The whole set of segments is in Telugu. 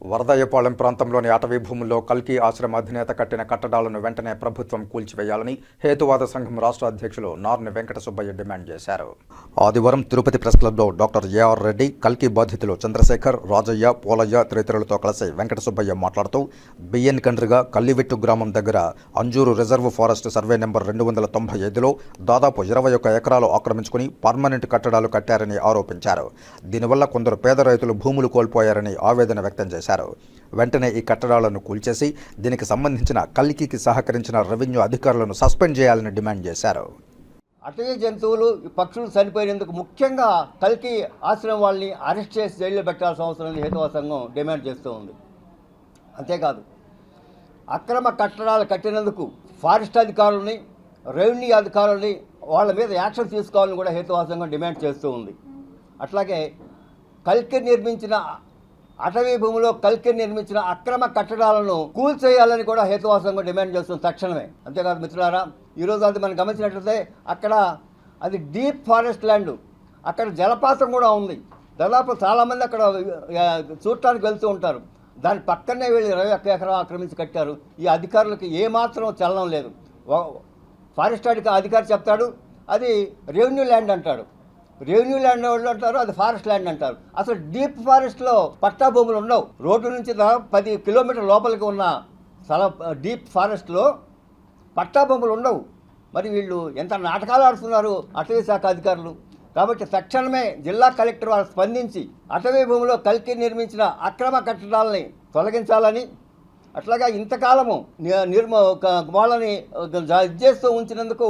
వరదయ్యపాలెం ప్రాంతంలోని అటవీ భూముల్లో కల్కి ఆశ్రమ అధినేత కట్టిన కట్టడాలను వెంటనే ప్రభుత్వం కూల్చివేయాలని హేతువాద సంఘం రాష్ట్ర అధ్యక్షులు నార్ని వెంకట సుబ్బయ్య డిమాండ్ చేశారు. ఆదివారం తిరుపతి ప్రెస్ క్లబ్లో డాక్టర్ ఏఆర్ రెడ్డి కల్కి బాధితులు చంద్రశేఖర్ రాజయ్య పోలయ్య తదితరులతో కలిసి వెంకట సుబ్బయ్య మాట్లాడుతూ బిఎన్ కండ్రిగా కల్లివెట్టు గ్రామం దగ్గర Anjuru reserve forest survey number రెండు వందల తొంభై ఐదులో దాదాపు ఇరవై ఒక్క ఎకరాలు ఆక్రమించుకుని పర్మనెంట్ కట్టడాలు కట్టారని ఆరోపించారు. దీనివల్ల కొందరు పేద రైతులు భూములు కోల్పోయారని ఆవేదన వ్యక్తం చేశారు. వెంటనే ఈ కట్టడాలను కూల్చేసి దీనికి సంబంధించిన కల్కికి సహకరించిన రెవెన్యూ అధికారులను సస్పెండ్ చేయాలని డిమాండ్ చేశారు. అటవీ జంతువులు ఈ పక్షులు చనిపోయినందుకు ముఖ్యంగా కల్కి ఆశ్రమం వాళ్ళని అరెస్ట్ చేసి జైల్లో పెట్టాల్సిన అవసరం హేతువ సంఘం డిమాండ్ చేస్తూ ఉంది. అంతేకాదు అక్రమ కట్టడాలు కట్టినందుకు ఫారెస్ట్ అధికారులని రెవెన్యూ అధికారులని వాళ్ళ మీద యాక్షన్ తీసుకోవాలని కూడా హేతువా సంఘం డిమాండ్ చేస్తూ ఉంది. అట్లాగే కల్కి నిర్మించిన అటవీ భూమిలో కల్కి నిర్మించిన అక్రమ కట్టడాలను కూల్చేయాలని కూడా హేతువా డిమాండ్ చేస్తుంది తక్షణమే. అంతేకాదు మిత్రులారా ఈరోజు అది మనం గమనించినట్లయితే అక్కడ అది డీప్ ఫారెస్ట్ ల్యాండ్. అక్కడ జలపాతం కూడా ఉంది. దాదాపు చాలామంది అక్కడ చూడటానికి వెళ్తూ ఉంటారు. దాని పక్కనే వెళ్ళి ఇరవై ఒక్క ఎకరం ఆక్రమించి కట్టారు. ఈ అధికారులకు ఏమాత్రం చలనం లేదు. ఫారెస్ట్ అధికారి చెప్తాడు అది రెవెన్యూ ల్యాండ్ అంటాడు. రెవెన్యూ ల్యాండ్ వాళ్ళు అంటారు అది ఫారెస్ట్ ల్యాండ్ అంటారు. అసలు డీప్ ఫారెస్ట్లో పట్టా భూములు ఉండవు. రోడ్డు నుంచి పది కిలోమీటర్ లోపలికి ఉన్న స్థల డీప్ ఫారెస్ట్లో పట్టా భూములు ఉండవు. మరి వీళ్ళు ఎంత నాటకాలు ఆడుతున్నారు అటవీ శాఖ అధికారులు. కాబట్టి తక్షణమే జిల్లా కలెక్టర్ వారు స్పందించి అటవీ భూమిలో కల్కి నిర్మించిన అక్రమ కట్టడాలని తొలగించాలని అట్లాగా ఇంతకాలము నిర్మ ఒక వాళ్ళని ఇది చేస్తూ ఉంచినందుకు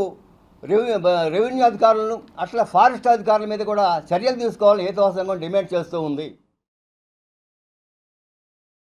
రెవెన్యూ రెవెన్యూ అధికారులను అట్లా ఫారెస్ట్ అధికారుల మీద కూడా చర్యలు తీసుకోవాలని హేతువాసంగా డిమాండ్ చేస్తూ ఉంది.